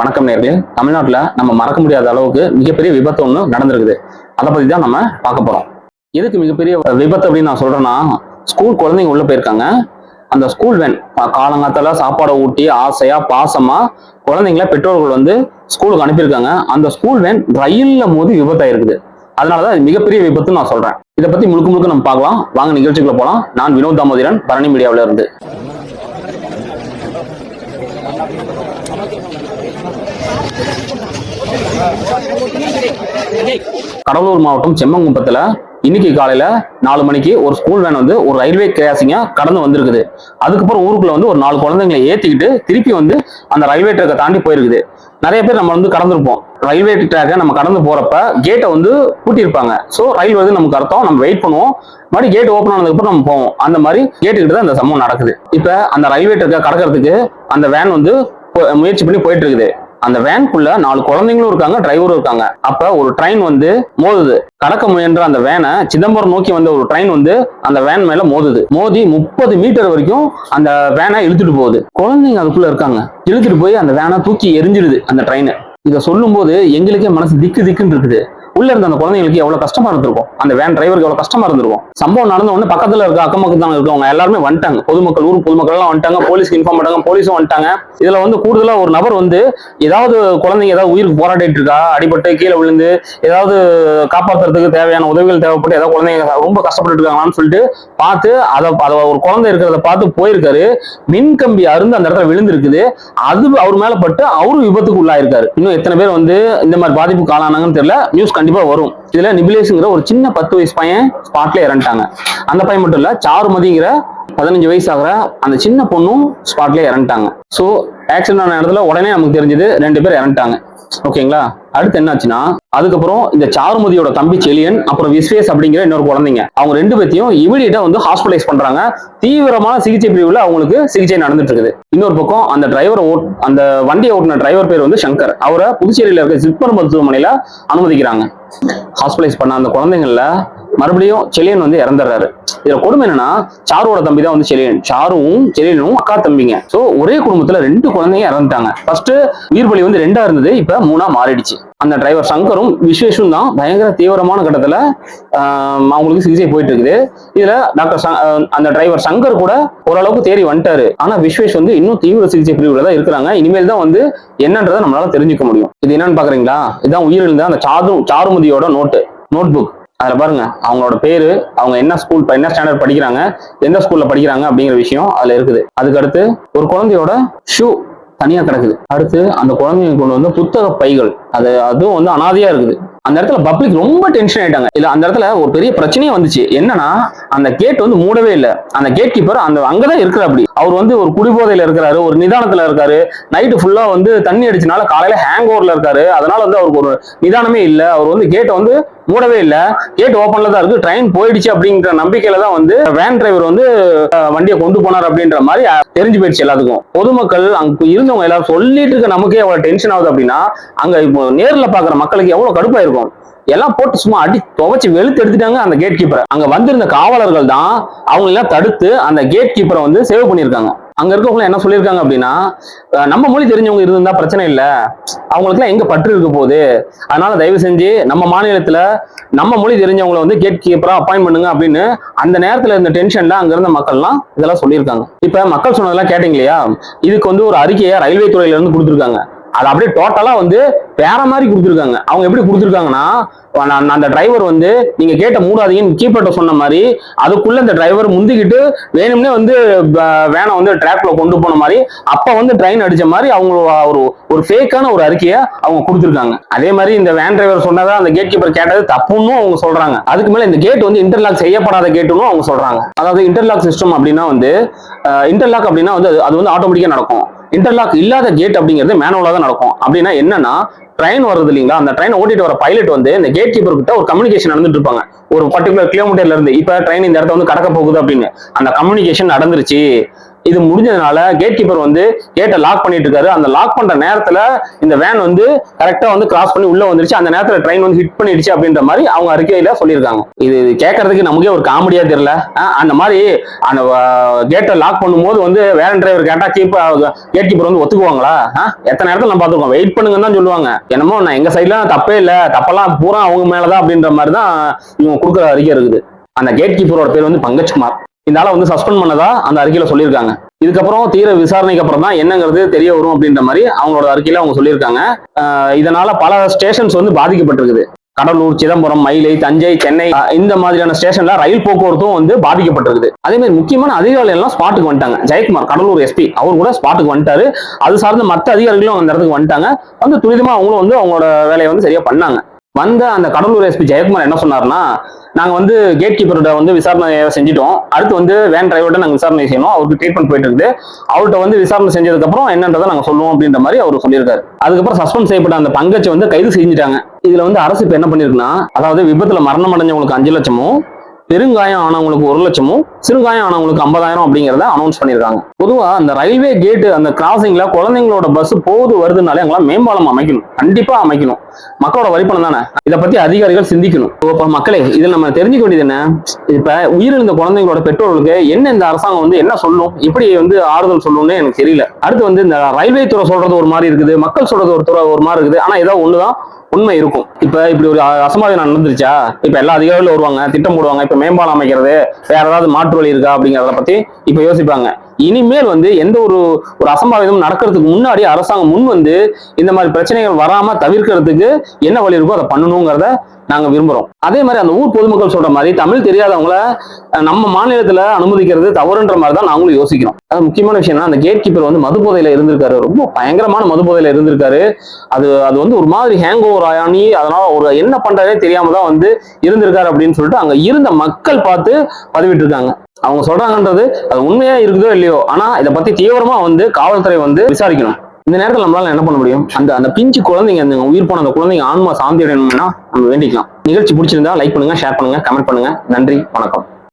வணக்கம் நேர்களே. தமிழ்நாட்டில் நம்ம மறக்க முடியாத அளவுக்கு மிகப்பெரிய விபத்து ஒன்று நடந்திருக்குது. அதை பற்றி தான் நம்ம பார்க்க போகிறோம் எதுக்கு மிகப்பெரிய விபத்து அப்படின்னு நான் சொல்கிறேன்னா ஸ்கூல் குழந்தைங்க உள்ளே போயிருக்காங்க. அந்த ஸ்கூல் வேன் காலங்காத்தால சாப்பாடை ஊட்டி ஆசையாக பாசமாக குழந்தைங்கள பெற்றோர்கள் வந்து ஸ்கூலுக்கு அனுப்பியிருக்காங்க. அந்த ஸ்கூல் வேன் ரயிலில் மோதி விபத்தாயிருக்குது. அதனால தான் மிகப்பெரிய விபத்துன்னு நான் சொல்கிறேன் இதை பற்றி முழுக்க முழுக்க நம்ம பார்க்கலாம். வாங்க நிகழ்ச்சிக்குள்ள போகலாம் நான் வினோத் தாமோதிரன் பரணி மீடியாவில இருந்து கடலூர் மாவட்டம் செம்மங்குப்பத்தில் இன்னைக்கு காலையில நாலு மணிக்கு ஒரு ஸ்கூல் வேன் வந்து ஒரு ரயில்வே கிராசிங்க கடந்து வந்திருக்குது. அதுக்கப்புறம் ஊருக்குள்ள வந்து ஒரு நாலு குழந்தைங்களை ஏத்திக்கிட்டு திருப்பி வந்து அந்த ரயில்வே ட்ராக்கை தாண்டி போயிருக்குது. நிறைய பேர் நம்ம வந்து கடந்திருப்போம். ரயில்வே ட்ராக்கை நம்ம கடந்து போறப்ப கேட்டை வந்து பூட்டியிருப்பாங்க. ஸோ ரயில் வருது நமக்கு அர்த்தம். நம்ம வெயிட் பண்ணுவோம். மறுபடியும் கேட் ஓப்பன் ஆனதுக்கப்புறம் நம்ம போவோம். அந்த மாதிரி கேட்டுக்கிட்டு தான் இந்த சம்பவம் நடக்குது. இப்போ அந்த ரயில்வே ட்ராக்கை கடக்கிறதுக்கு அந்த வேன் வந்து போ- முயற்சி பண்ணி போயிட்டு இருக்குது. அந்த வேனுக்குள்ள நாலு குழந்தைங்களும் இருக்காங்க டிரைவரும் இருக்காங்க. அப்ப ஒரு ட்ரெயின் வந்து மோதுது. கடக்க முயன்ற அந்த வேனை சிதம்பரம் நோக்கி வந்த ஒரு ட்ரெயின் வந்து அந்த வேன் மேல மோதுது. மோதி முப்பது மீட்டர் வரைக்கும் அந்த வேனை இழுத்துட்டு போகுது. குழந்தைங்க அதுக்குள்ள இருக்காங்க. இழுத்துட்டு போய் அந்த வேனை தூக்கி எரிஞ்சிடுது அந்த ட்ரெயினை இதை சொல்லும்போது எங்களுக்கே மனசு திக்கு திக்குன்னு இருக்குது. உள்ள இருந்த அந்த குழந்தைங்களுக்கு எவ்வளவு கஷ்டமா இருந்திருக்கும். அந்த வேன் டிரைவருக்கு எவ்வளவு கஷ்டமா இருந்திருக்கும். சம்பவம் நடந்த உடனே பக்கத்துல இருக்க அக்கம் பக்கத்துல இருக்கவங்க எல்லாருமே வந்துட்டாங்க. பொதுமக்கள் ஊர் பொதுமக்கள் எல்லாம் வந்துட்டாங்க. போலீஸ்க்கு இன்ஃபார்ம் பண்ணாங்க போலீஸும் வந்துட்டாங்க. இதுல வந்து கூடுதலா ஒரு நபர் வந்து ஏதாவது குழந்தைங்க ஏதாவது உயிருக்கு போராடிட்டு இருக்கா? அடிபட்டு கீழே விழுந்து ஏதாவது காப்பாத்துறதுக்கு தேவையான உதவிகள் தேவைப்பட்டு ஏதாவது குழந்தைங்க ரொம்ப கஷ்டப்பட்டு இருக்காங்களான்னு சொல்லிட்டு பார்த்து அதை அதை ஒரு குழந்தை இருக்கிறத பார்த்து போயிருக்காரு. மின் கம்பி அருந்து அந்த இடத்துல விழுந்திருக்குது. அது அவர் மேல பட்டு அவரும் விபத்துக்கு உள்ளாயிருக்காரு. இன்னும் எத்தனை பேர் வந்து இந்த மாதிரி பாதிப்புக்கு ஆளானாங்கன்னு தெரியல. நியூஸ் கண்டிப்பாக வரும். இதுல நிபிலேஷுங்கிற ஒரு சின்ன பத்து வயசு பையன் ஸ்பாட்ல இறந்துட்டாங்க. அந்த பையன் மட்டும் இல்ல சாருமதிங்கிற பதினஞ்சு வயசு ஆகிற அந்த சின்ன பொண்ணும் ஸ்பாட்ல இறந்துட்டாங்க. ஸோ ஆக்சிடென்ட் ஆன இடத்துல உடனே நமக்கு தெரிஞ்சது ரெண்டு பேர் இறந்துட்டாங்க. ஓகேங்களா அடுத்து என்னாச்சுன்னா அதுக்கப்புறம் இந்த சாருமதியோட தம்பி செலியன் அப்புறம் விஸ்வேஸ் அப்படிங்கிற இன்னொரு குழந்தைங்க. அவங்க ரெண்டு பேத்தையும் இமீடியட்டா வந்து ஹாஸ்பிட்டலைஸ் பண்றாங்க. தீவிரமான சிகிச்சை பிரிவுல அவங்களுக்கு சிகிச்சை நடந்துட்டு இருக்குது. இன்னொரு பக்கம் அந்த டிரைவர் ஓட் அந்த வண்டியை ஓட்டின டிரைவர் பேர் வந்து சங்கர். அவரை புதுச்சேரியில இருக்க ஜிப்மர் மருத்துவமனையில அனுமதிக்கிறாங்க. ஹாஸ்பிட்டலைஸ் பண்ண அந்த குழந்தைங்களில் மறுபடியும் செலியன் வந்து இறந்துடுறாரு. இதுல கொடுமை என்னன்னா சாருவோட தம்பி தான் வந்து செலியன் சாருவும் செலியனும் அக்கா தம்பிங்க. சோ ஒரே குடும்பத்துல ரெண்டு குழந்தைங்க இறந்துட்டாங்க. ஃபர்ஸ்ட் உயிர் பலி வந்து ரெண்டா இருந்தது இப்ப மூணா மாறிடுச்சு. அந்த டிரைவர் சங்கரும் விஸ்வேஷும் தான் பயங்கர தீவிரமான கட்டத்துல ஆஹ், அவங்களுக்கு சிகிச்சை போயிட்டு இருக்குது இதுல டாக்டர் ச- அந்த டிரைவர் சங்கர் கூட ஓரளவுக்கு தேறி வந்துட்டாரு. ஆனா விஸ்வேஷ் வந்து இன்னும் தீவிர சிகிச்சை பிரிவுல தான் இருக்கிறாங்க. இனிமேல் தான் வந்து என்னன்றதை நம்மளால தெரிஞ்சுக்க முடியும். இது என்னன்னு பாக்குறீங்களா? இதுதான் உயிரிழந்த அந்த சாது சாருமதியோட நோட்டு நோட் புக் அதில் பாருங்க அவங்களோட பேரு அவங்க என்ன ஸ்கூல் என்ன ஸ்டாண்டர்ட் படிக்கிறாங்க எந்த ஸ்கூல்ல படிக்கிறாங்க அப்படிங்கிற விஷயம் அதுல இருக்குது. அதுக்கு அடுத்து ஒரு குழந்தையோட ஷூ தனியா கிடக்குது. அடுத்து அந்த குழந்தைங்க கொண்டு வந்து புத்தக பைகள் அது அதுவும் வந்து அனாதையா இருக்குது. அந்த இடத்துல பப்ளிக் ரொம்ப டென்ஷன் ஆயிட்டாங்க. இல்ல அந்த இடத்துல ஒரு பெரிய பிரச்சனையே வந்துச்சு. என்னன்னா அந்த கேட் வந்து மூடவே இல்லை. அந்த கேட் கீப்பர் அந்த அங்கதான் இருக்கிற அப்படி. அவர் வந்து ஒரு குடிபோதையில இருக்கிறாரு ஒரு நிதானத்துல இருக்காரு. நைட்டு ஃபுல்லா வந்து தண்ணி அடிச்சனால காலையில ஹேங் ஓவர்ல இருக்காரு. அதனால வந்து அவருக்கு ஒரு நிதானமே இல்லை. அவர் வந்து கேட்டை வந்து மூடவே இல்லை. கேட் ஓப்பன்ல தான் இருக்கு. ட்ரெயின் போயிடுச்சு அப்படிங்கிற நம்பிக்கையில தான் வந்து வேன் டிரைவர் வந்து வண்டியை கொண்டு போனார் அப்படின்ற மாதிரி தெரிஞ்சு போயிடுச்சு எல்லாத்துக்கும். பொதுமக்கள் அங்க இருந்தவங்க எல்லாரும் சொல்லிட்டு இருக்க நமக்கே அவ்வளவு டென்ஷன் ஆகுது அப்படின்னா அங்க இப்போ நேர்ல பாக்குற மக்களுக்கு எவ்வளவு கடுப்பா இருக்கும்? எல்லாம் போட்டு சும்மா அடி துவைச்சு வெளுத்து எடுத்துட்டாங்க அந்த கேட் கீப்பரை அங்க வந்திருந்த காவலர்கள் தான் அவங்க எல்லாம் தடுத்து அந்த கேட் கீப்பரை வந்து சேவ் பண்ணியிருக்காங்க. அங்க இருக்கவங்க என்ன சொல்லியிருக்காங்க அப்படின்னா நம்ம மொழி தெரிஞ்சவங்க இருந்தா பிரச்சனை இல்லை. அவங்களுக்குலாம் எங்க பற்று இருக்க போகுது? அதனால தயவு செஞ்சு நம்ம மாநிலத்துல நம்ம மொழி தெரிஞ்சவங்களை வந்து கேட் கீப்பரா அப்பாயின் பண்ணுங்க அப்படின்னு அந்த நேரத்துல இருந்த டென்ஷன்ல அங்க இருந்த மக்கள்லாம் இதெல்லாம் சொல்லியிருக்காங்க. இப்ப மக்கள் சொன்னதெல்லாம் கேட்டீங்க இல்லையா? இதுக்கு வந்து ஒரு அறிக்கையை ரயில்வே துறையில இருந்து கொடுத்துருக்காங்க. அது அப்படியே டோட்டலா வந்து வேற மாதிரி கொடுத்துருக்காங்க. அவங்க எப்படி கொடுத்துருக்காங்கன்னா நான் அந்த டிரைவர் வந்து நீங்க கேட்ட மூடாதீங்கன்னு கீப்பர்ட்ட சொன்ன மாதிரி அதுக்குள்ள இந்த டிரைவர் முந்திக்கிட்டு வேணும்னே வந்து வேனை வந்து டிராக்ல கொண்டு போன மாதிரி அப்ப வந்து ட்ரெயின் அடிச்ச மாதிரி அவங்க ஒரு ஒரு ஃபேக்கான ஒரு அறிக்கையை அவங்க கொடுத்துருக்காங்க. அதே மாதிரி இந்த வேன் டிரைவர் சொன்னதா அந்த கேட் கீப்பர் கேட்டது தப்புன்னு அவங்க சொல்றாங்க. அதுக்கு மேல இந்த கேட் வந்து இன்டர்லாக் செய்யப்படாத கேட்டுன்னு அவங்க சொல்றாங்க. அதாவது இன்டர்லாக் சிஸ்டம் அப்படின்னா வந்து இன்டர்லாக் அப்படின்னா வந்து அது- அது வந்து ஆட்டோமேட்டிக்கா நடக்கும். இன்டர்லாக் இல்லாத கேட் அப்படிங்கிறது மேனுவலா தான் நடக்கும். அப்படின்னா என்னன்னா ட்ரெயின் வருது இல்லைங்களா? அந்த ட்ரெயின் ஓட்டிட்டு வர பைலட் வந்து இந்த கேட் கீப்பர் கிட்ட ஒரு கம்யூனிகேஷன் நடந்துட்டு இருப்பாங்க. ஒரு பர்டிகுலர் கிலோமீட்டர்ல இருந்து இப்ப ட்ரெயின் இந்த இடத்த வந்து கடக்க போகுது அப்படின்னு. அந்த கம்யூனிகேஷன் நடந்துருச்சு. இது முடிஞ்சதுனால கேட் கீப்பர் வந்து கேட்டை லாக் பண்ணிட்டு இருக்காரு. அந்த லாக் பண்ற நேரத்துல இந்த வேன் வந்து கரெக்டா வந்து கிராஸ் பண்ணி உள்ள வந்துருச்சு. அந்த நேரத்துல ட்ரெயின் வந்து ஹிட் பண்ணிடுச்சு அப்படின்ற மாதிரி அவங்க அறிக்கையில சொல்லியிருக்காங்க. இது கேட்கறதுக்கு நமக்கே ஒரு காமெடியா தெரியல. அந்த மாதிரி அந்த கேட்டை லாக் பண்ணும்போது வந்து வேன் டிரைவர் கேட்டா கீப்பர் கேட் கீப்பர் வந்து ஒத்துக்குவாங்களா? எத்தனை நேரத்துல நம்ம பார்த்துருக்கோம். வெயிட் பண்ணுங்கன்னு தான் சொல்லுவாங்க. என்னமோ நான் எங்க சைட்ல தப்பே இல்ல. தப்பெல்லாம் பூரா அவங்க மேலதான் அப்படின்ற மாதிரி தான் இவங்க கொடுக்குற அறிக்கை இருக்குது. அந்த கேட் கீப்பரோட பேர் வந்து பங்கஜ்குமார். இந்த ஆளை வந்து சஸ்பெண்ட் பண்ணதா அந்த அறிக்கையில சொல்லியிருக்காங்க. இதுக்கப்புறம் தீர விசாரணைக்கு அப்புறம் தான் என்னங்கிறது தெரிய வரும் அப்படின்ற மாதிரி அவங்களோட அறிக்கையில அவங்க சொல்லியிருக்காங்க. இதனால பல ஸ்டேஷன்ஸ் வந்து பாதிக்கப்பட்டிருக்குது. கடலூர் சிதம்பரம் மயிலை தஞ்சை சென்னை இந்த மாதிரியான ஸ்டேஷன்ல ரயில் போக்குவரத்தும் வந்து பாதிக்கப்பட்டிருக்குது. அதே மாதிரி முக்கியமான அதிகாரிகள் எல்லாம் ஸ்பாட்டுக்கு வந்துட்டாங்க. ஜெயக்குமார் கடலூர் எஸ்பி அவர் கூட ஸ்பாட்டுக்கு வந்துட்டாரு. அது சார்ந்த மற்ற அதிகாரிகளும் அந்த இடத்துக்கு வந்துட்டாங்க. வந்து துரிதமா அவங்களும் வந்து அவங்களோட வேலையை வந்து சரியா பண்ணாங்க. வந்த அந்த கடலூர் எஸ்பி ஜெயக்குமார் என்ன சொன்னாருன்னா நாங்க வந்து கேட் கீப்பர்கிட்ட வந்து விசாரணை செஞ்சுட்டோம். அடுத்து வந்து வேன் டிரைவர்கிட்ட நாங்க விசாரணை செய்யணும். அவருக்கு ட்ரீட்மெண்ட் போயிட்டு இருக்குது. அவர்கிட்ட வந்து விசாரணை செஞ்சதுக்கு அப்புறம் என்னன்றதை நாங்க சொல்லுவோம் அப்படின்ற மாதிரி அவர் சொல்லியிருக்காரு. அதுக்கப்புறம் சஸ்பெண்ட் செய்யப்பட்ட அந்த பங்கச்சை வந்து கைது செஞ்சுட்டாங்க. இதுல வந்து அரசு இப்ப என்ன பண்ணிருக்குன்னா அதாவது விபத்துல மரணம் அடைஞ்சவங்களுக்கு அஞ்சு லட்சமும் பெருங்காயம் ஆனவங்களுக்கு ஒரு லட்சமும் சிறுகாயம் ஆனவங்களுக்கு ஐம்பதாயிரம் அப்படிங்கிறத அனௌன்ஸ் பண்ணியிருக்காங்க பொதுவாக அந்த ரயில்வே கேட்டு அந்த கிராசிங்ல குழந்தைங்களோட பஸ் போகுது வருதுனாலே அங்கெல்லாம் மேம்பாலம் அமைக்கணும். கண்டிப்பா அமைக்கணும். மக்களோட வரிப்பணம் தானே? இதை பத்தி அதிகாரிகள் சிந்திக்கணும். இப்போ மக்களே இதில் நம்ம தெரிஞ்சுக்க வேண்டியது என்ன? இப்ப உயிரிழந்த குழந்தைங்களோட பெற்றோர்களுக்கு என்ன இந்த அரசாங்கம் வந்து என்ன சொல்லணும் எப்படி வந்து ஆறுதல் சொல்லணும்னு எனக்கு தெரியல. அடுத்து வந்து இந்த ரயில்வே துறை சொல்றது ஒரு மாதிரி இருக்குது மக்கள் சொல்றது ஒரு துறை ஒரு மாதிரி இருக்குது. ஆனா ஏதோ ஒண்ணுதான். உண்மை இருக்கும். இப்ப இப்படி ஒரு அசம்பாவிதம் நடந்துருச்சா? இப்ப எல்லா அதிகாரிகளும் வருவாங்க திட்டம் போடுவாங்க இப்ப மேம்பாலம் அமைக்கிறது வேற ஏதாவது மாற்று வழி இருக்கா அப்படிங்கறத பத்தி இப்ப யோசிப்பாங்க. இனிமேல் வந்து எந்த ஒரு ஒரு அசம்பாவிதம் நடக்கிறதுக்கு முன்னாடி அரசாங்கம் முன் வந்து இந்த மாதிரி பிரச்சனைகள் வராம தவிர்க்கிறதுக்கு என்ன வழி இருக்கோ அதை பண்ணணுங்கிறத நாங்க விரும்புறோம். அதே மாதிரி அந்த ஊர் பொதுமக்கள் சொல்ற மாதிரி தமிழ் தெரியாதவங்கள நம்ம மாநிலத்துல அனுமதிக்கிறது தவறுன்ற மாதிரி தான் நாங்களும் யோசிக்கிறோம். அது முக்கியமான விஷயம் அந்த கேட் கீப்பர் வந்து மது போதையில இருந்திருக்காரு. ரொம்ப பயங்கரமான மது போதையில இருந்திருக்காரு. அது அது வந்து ஒரு மாதிரி ஹேங் ஓவர் ஆயானி அதனால ஒரு என்ன பண்றதே தெரியாம தான் வந்து இருந்திருக்காரு அப்படின்னு சொல்லிட்டு அங்க இருந்த மக்கள் பார்த்து பதிவிட்டு இருக்காங்க அவங்க சொல்றாங்கன்றது அது உண்மையா இருக்குதோ இல்லையோ ஆனா இதை பத்தி தீவிரமா வந்து காவல்துறை வந்து விசாரிக்கணும். இந்த நேரத்தில் நம்மளால என்ன பண்ண முடியும்? அந்த அந்த பிஞ்சு குழந்தைங்க அந்த உயிர் போன அந்த குழந்தைங்க ஆன்மா சாந்தி அடையணும்னா நம்ம வேண்டிக்கலாம். நிகழ்ச்சி பிடிச்சிருந்தா லைக் பண்ணுங்க ஷேர் பண்ணுங்க கமெண்ட் பண்ணுங்க. நன்றி வணக்கம்.